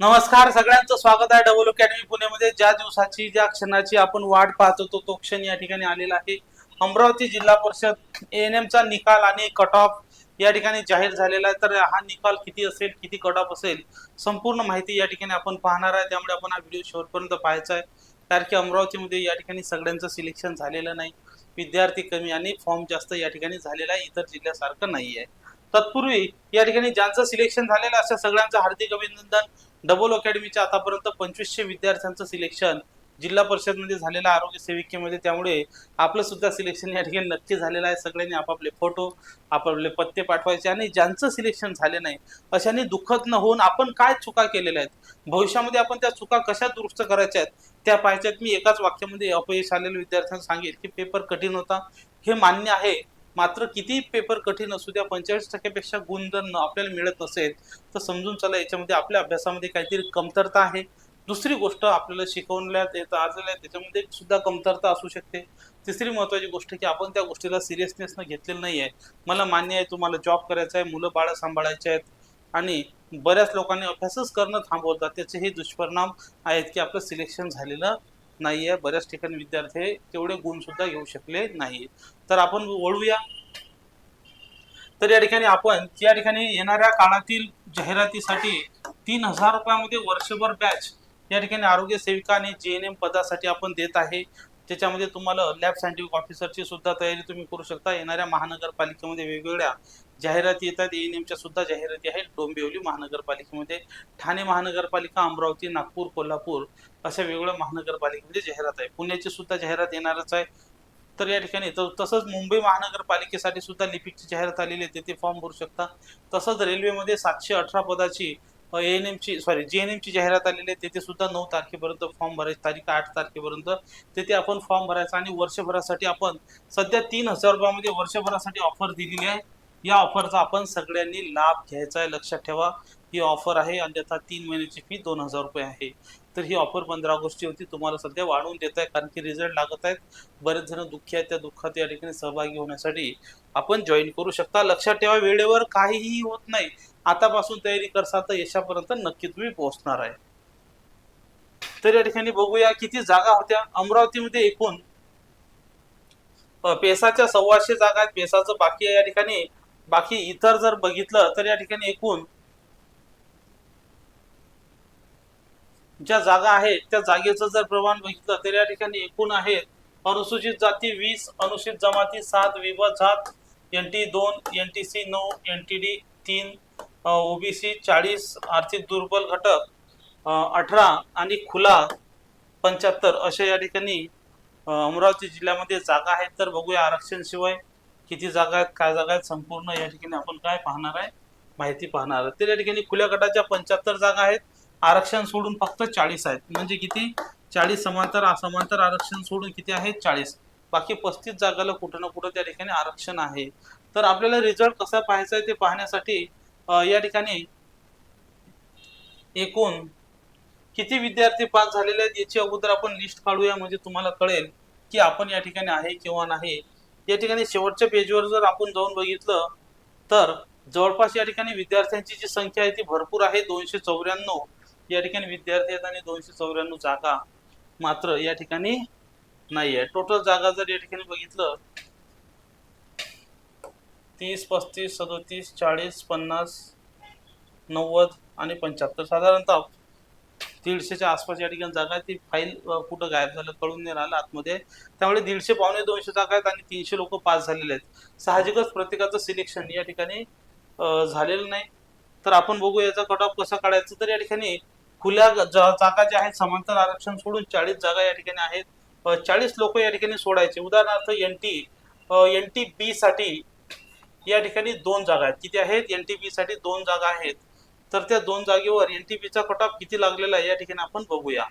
नमस्कार सगळ्यांचं स्वागत आहे डबल अकॅडमी पुणेमध्ये. ज्या दिवसाची ज्या क्षणाची आपण वाट पाहत होतो तो क्षण या ठिकाणी आलेला आहे. अमरावती जिल्हा परिषद एएनएम चा निकाल आणि कट ऑफ या ठिकाणी जाहीर झालेला आहे. तर हा निकाल किती असेल किती कट ऑफ असेल संपूर्ण माहिती या ठिकाणी आपण पाहणार आहे. त्यामुळे आपण हा व्हिडिओ शेवटपर्यंत पाहायचा आहे. कारण की अमरावतीमध्ये या ठिकाणी सगळ्यांचं सिलेक्शन झालेलं नाही. विद्यार्थी कमी आणि फॉर्म जास्त या ठिकाणी झालेला आहे. इतर जिल्ह्यासारखं नाही आहे तत्पूर्वी या ठिकाणी ज्यांचं सिलेक्शन झालेलं अशा सगळ्यांचं हार्दिक अभिनंदन. डबल अकॅडमीच्या आतापर्यंत पंचवीसशे विद्यार्थ्यांचं सिलेक्शन जिल्हा परिषदमध्ये झालेलं आरोग्य सेविकेमध्ये त्यामुळे आपलं सुद्धा सिलेक्शन या ठिकाणी नक्की झालेलं आहे. सगळ्यांनी आपापले फोटो आपापले पत्ते पाठवायचे आणि ज्यांचं सिलेक्शन झाले नाही अशाने दुःखद न होऊन आपण काय चुका केलेल्या आहेत? भविष्यामध्ये आपण त्या चुका कशा दुरुस्त करायच्या आहेत? त्या पाहायच्या आहेत. मी एकाच वाक्यामध्ये अपयश आलेल्या विद्यार्थ्यांना सांगेल की पेपर कठीण होता. हे मान्य आहे. मात्र किती पेपर कठीण असू द्या पंचेचाळीस टक्क्यापेक्षा गुण जर आपल्याला मिळत नसेल तर समजून चला याच्यामध्ये आपल्या अभ्यासामध्ये काहीतरी कमतरता आहे. दुसरी गोष्ट आपल्याला शिकवण्यात येत आलेलं आहे त्याच्यामध्ये सुद्धा कमतरता असू शकते. तिसरी महत्वाची गोष्ट की आपण त्या गोष्टीला सिरियसनेसनं घेतलेलं नाही आहे मला मान्य आहे तुम्हाला जॉब करायचा आहे मुलं बाळं सांभाळायचे आहेत आणि बऱ्याच लोकांनी अभ्यासच करणं थांबवतात. त्याचे हे दुष्परिणाम आहेत की आपलं सिलेक्शन झालेलं नाही आहे बऱ्याच ठिकाणी विद्यार्थी तेवढे गुण सुद्धा घेऊ शकले नाही तर आपण वळूया. तर या ठिकाणी आपण या ठिकाणी येणाऱ्या काळातील जाहिरातीसाठी तीन हजार रुपयामध्ये वर्षभर बॅच या ठिकाणी आरोग्य सेविका आणि जे एन एम पदासाठी आपण देत आहे. त्याच्यामध्ये तुम्हाला लॅब सायंटिफिक ऑफिसरची सुद्धा तयारी तुम्ही करू शकता. येणाऱ्या महानगरपालिकेमध्ये वेगवेगळ्या जाहिराती येतात. एन एमच्या सुद्धा जाहिराती आहेत. डोंबिवली महानगरपालिकेमध्ये ठाणे महानगरपालिका अमरावती नागपूर कोल्हापूर अशा वेगवेगळ्या महानगरपालिकेमध्ये जाहिरात आहे. पुण्याची सुद्धा जाहिरात येणारच आहे. तर या ठिकाणी तसंच मुंबई महानगरपालिकेसाठी सुद्धा लिपिकची जाहिरात आलेली आहे. तेथे फॉर्म भरू शकता. तसंच रेल्वेमध्ये सातशे अठरा पदाची एन एमची सॉरी जे एन एमची जाहिरात आलेली आहे. तेथे सुद्धा नऊ तारखेपर्यंत फॉर्म भरायची तारीख आठ तारखेपर्यंत. तेथे आपण फॉर्म भरायचा आणि वर्षभरासाठी आपण सध्या तीन हजार रुपयामध्ये वर्षभरासाठी ऑफर दिलेली आहे. या ऑफरचा आपण सगळ्यांनी लाभ घ्यायचा आहे लक्षात ठेवा. ही ऑफर आहे अन्यथा तीन महिन्याची फी दोन हजार रुपये आहे. तर ही ऑफर पंधरा ऑगस्टची होती तुम्हाला सध्या वाढवून देत आहे कारण की रिझल्ट लागत आहेत बरेच जण दुःखी आहेत त्या दुःखात या ठिकाणी सहभागी होण्यासाठी आपण जॉईन करू शकता. लक्षात ठेवा वेळेवर काहीही होत नाही. आतापासून तयारी करसा तर यशापर्यंत नक्की तुम्ही पोहोचणार आहे. तर या ठिकाणी बघूया किती जागा होत्या. अमरावतीमध्ये एकूण पेसाच्या सव्वाशे जागा आहेत. पेसाचं बाकी आहे या ठिकाणी. बाकी इतर जर बघितलं तर या ठिकाणी एकूण ज्या जागा आहेत त्या जागेचं जर प्रमाण बघितलं तर या ठिकाणी एकूण आहेत. अनुसूचित जाती वीस अनुसूचित जमाती सात विभाजात एन टी दोन एन टी सी नऊ एन टी डी तीन ओबीसी चाळीस आर्थिक दुर्बल घटक अठरा आणि खुला पंच्याहत्तर अशा या ठिकाणी अमरावती जिल्ह्यामध्ये जागा आहेत. तर बघूया आरक्षण शिवाय किती जागा आहेत काय जागा आहेत संपूर्ण या ठिकाणी आपण काय पाहणार आहे माहिती पाहणार आहे तर या ठिकाणी खुल्या गटाच्या पंच्याहत्तर जागा आहेत आरक्षण सोडून फक्त चाळीस आहेत. म्हणजे किती? चाळीस समांतर असमांतर आरक्षण सोडून किती आहेत चाळीस. बाकी पस्तीस जागाला कुठं ना कुठं त्या ठिकाणी आरक्षण आहे. तर आपल्याला रिझल्ट कसा पाहायचा आहे ते पाहण्यासाठी या ठिकाणी एकूण किती विद्यार्थी पास झालेले आहेत याची अगोदर आपण लिस्ट काढूया. म्हणजे तुम्हाला कळेल की आपण या ठिकाणी आहे किंवा नाही. या ठिकाणी शेवटच्या पेजवर जर आपण जाऊन बघितलं तर जवळपास या ठिकाणी विद्यार्थ्यांची जी संख्या आहे ती भरपूर आहे. दोनशे चौऱ्याण्णव या ठिकाणी विद्यार्थी आहेत आणि दोनशे चौऱ्याण्णव जागा मात्र या ठिकाणी नाही आहे टोटल जागा जर या ठिकाणी बघितलं तीस पस्तीस सदोतीस चाळीस पन्नास नव्वद आणि पंच्याहत्तर साधारणतः दीडशेच्या आसपास या ठिकाणी जागा आहे ती फाईल कुठं गायब झालं कळून नाही राहिलं आतमध्ये. त्यामुळे दीडशे पावणे दोनशे जागा आहेत आणि तीनशे लोक पास झालेले आहेत. साहजिकच प्रत्येकाचं सिलेक्शन या ठिकाणी झालेलं नाही. तर आपण बघू याचा कट ऑफ कसा काढायचा. तर या ठिकाणी खुल्या जा- जागा ज्या आहेत समांतर आरक्षण सोडून चाळीस जागा या ठिकाणी आहेत. चाळीस लोक या ठिकाणी सोडायचे. उदाहरणार्थ N T N T B साठी या ठिकाणी दोन जागा आहेत. किती आहेत? एन टी बी साठी दोन जागा आहेत. तर त्या दोन जागेवर एन टी पीचा कट ऑफ किती लागलेला आहे या ठिकाणी आपण बघूया.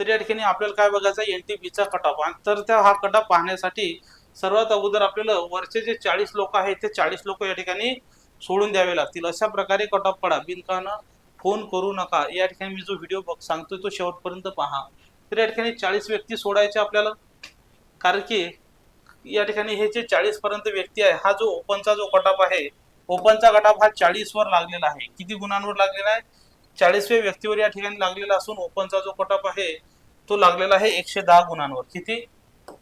तर या ठिकाणी आपल्याला काय बघायचं आहे? एन टी पीचा कट ऑफ तर त्या हा कट ऑफ पाहण्यासाठी सर्वात अगोदर आपल्याला वरचे जे चाळीस लोक आहेत ते चाळीस लोक या ठिकाणी सोडून द्यावे लागतील. अशा प्रकारे कट ऑफ पडा. बिनकानं फोन करू नका. या ठिकाणी मी जो व्हिडिओ बघ सांगतोय तो शेवटपर्यंत पहा. तर या ठिकाणी चाळीस व्यक्ती सोडायचे आपल्याला. कारण की या ठिकाणी हे जे चाळीस पर्यंत व्यक्ती आहे हा जो ओपनचा जो कट ऑफ आहे ओपनचा कट हा चाळीस वर लागलेला आहे. किती गुणांवर लागलेला आहे? चाळीसव्या व्यक्तीवर या ठिकाणी लागलेला असून ओपनचा जो कटाप आहे तो लागलेला आहे एकशे दहा गुणांवर. किती?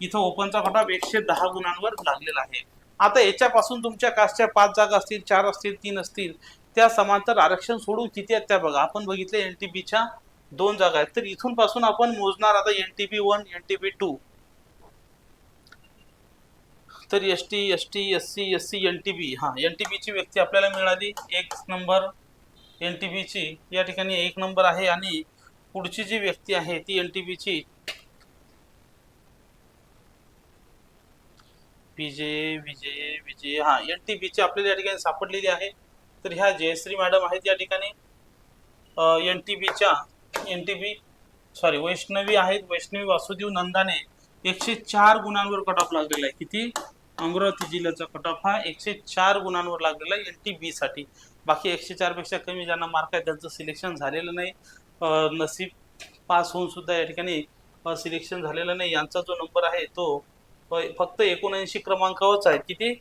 इथं ओपनचा कटअप एकशे दहा गुणांवर लागलेला आहे. आता याच्यापासून तुमच्या कास्टच्या पाच जागा असतील चार असतील तीन असतील त्या समांतर आरक्षण सोडून किती आहेत त्या बघा. आपण बघितले एनटीपीच्या दोन जागा आहेत. तर इथून पासून आपण मोजणार आता N T B one N T B two तर T S T S C S C N T B बी हां एन टी बीची व्यक्ती आपल्याला मिळाली. एक नंबर एन टी बीची या ठिकाणी एक नंबर आहे आणि पुढची जी व्यक्ती आहे ती एन टी बीची विजय विजय विजय. हां एन टी बीची आपल्याला या ठिकाणी सापडलेली आहे. तर ह्या जयश्री मॅडम आहेत या ठिकाणी. एन टी बीच्या N T B sorry Vaishnavi आहेत. वैष्णवी वासुदेव नंदाने एकशे चार गुणांवर कट ऑफ लागलेला आहे. किती? अमरावती जिल्ह्याचा कट ऑफ हा एकशे चार गुणांवर लागलेला आहे एन टी बी साठी. बाकी एकशे चारपेक्षा कमी ज्यांना मार्क आहे त्यांचं सिलेक्शन झालेलं नाही. नसीब पास होऊन सुद्धा या ठिकाणी सिलेक्शन झालेलं नाही. यांचा जो नंबर आहे तो फक्त एकोणऐंशी क्रमांकावरच आहे. किती?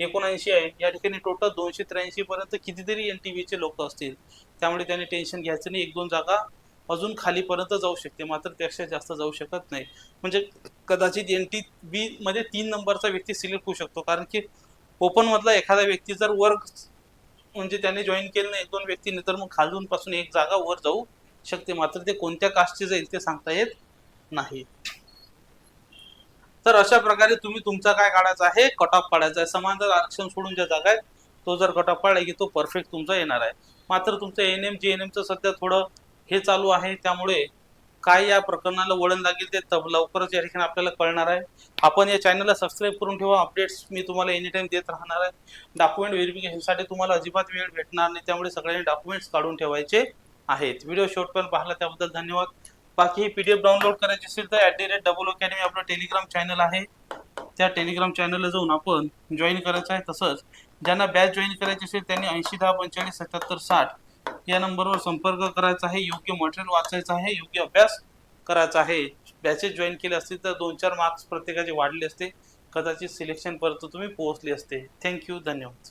एकोणऐंशी आहे. या ठिकाणी टोटल दोनशे त्र्याऐंशी पर्यंत कितीतरी एन टी व्हीचे लोक असतील. त्यामुळे त्यांनी टेन्शन घ्यायचं नाही. एक दोन जागा अजून खालीपर्यंत जाऊ शकते मात्र त्यापेक्षा जास्त जाऊ शकत नाही. म्हणजे कदाचित एन टी बी मध्ये तीन नंबरचा व्यक्ती सिलेक्ट होऊ शकतो कारण की ओपन मधला एखादा व्यक्ती जर वर म्हणजे त्याने जॉईन केलं नाही एक दोन व्यक्तीने तर मग खालून पासून एक जागा वर जाऊ शकते मात्र ते कोणत्या कास्टचे जाईल ते सांगता येत नाही. तर अशा प्रकारे तुम्ही तुमचा काय काढायचा आहे? कट ऑफ काढायचा आहे. समांतर आरक्षण सोडून ज्या जागा आहेत तो जर कट ऑफ काढला की तो परफेक्ट तुमचा येणार आहे. मात्र तुमचं एन एम जी एन एमचं सध्या थोडं हे चालू आहे. त्यामुळे काय या प्रकरणाला वळण लागेल ते तब लवकरच या ठिकाणी आपल्याला कळणार आहे. आपण या चॅनलला सबस्क्राईब करून ठेवा. अपडेट्स मी तुम्हाला एनी टाईम देत राहणार आहे. डॉक्युमेंट व्हेरिफिकेशनसाठी तुम्हाला अजिबात वेळ भेटणार नाही. त्यामुळे सगळ्यांनी डॉक्युमेंट्स काढून ठेवायचे आहेत. व्हिडिओ शॉर्टपर्यंत पाहिला त्याबद्दल धन्यवाद. बाकी ही एफ डाउनलोड करायची असेल तर at the rate double academy आपलं टेलिग्राम चॅनल आहे. त्या टेलिग्राम चॅनलला जाऊन आपण जॉईन करायचं आहे. तसंच ज्यांना बॅच जॉईन करायची असेल त्यांनी ऐंशी दहा पंचेचाळीस सत्याहत्तर साठ या नंबरवर संपर्क करायचा आहे योग्य मटेरियल वाचायचं आहे योग्य अभ्यास करायचा आहे. बॅचेस जॉईन केले असतील तर दोन चार मार्क्स प्रत्येकाचे वाढले असते. कदाचित सिलेक्शनपर्यंत तुम्ही पोहोचले असते. थँक्यू धन्यवाद.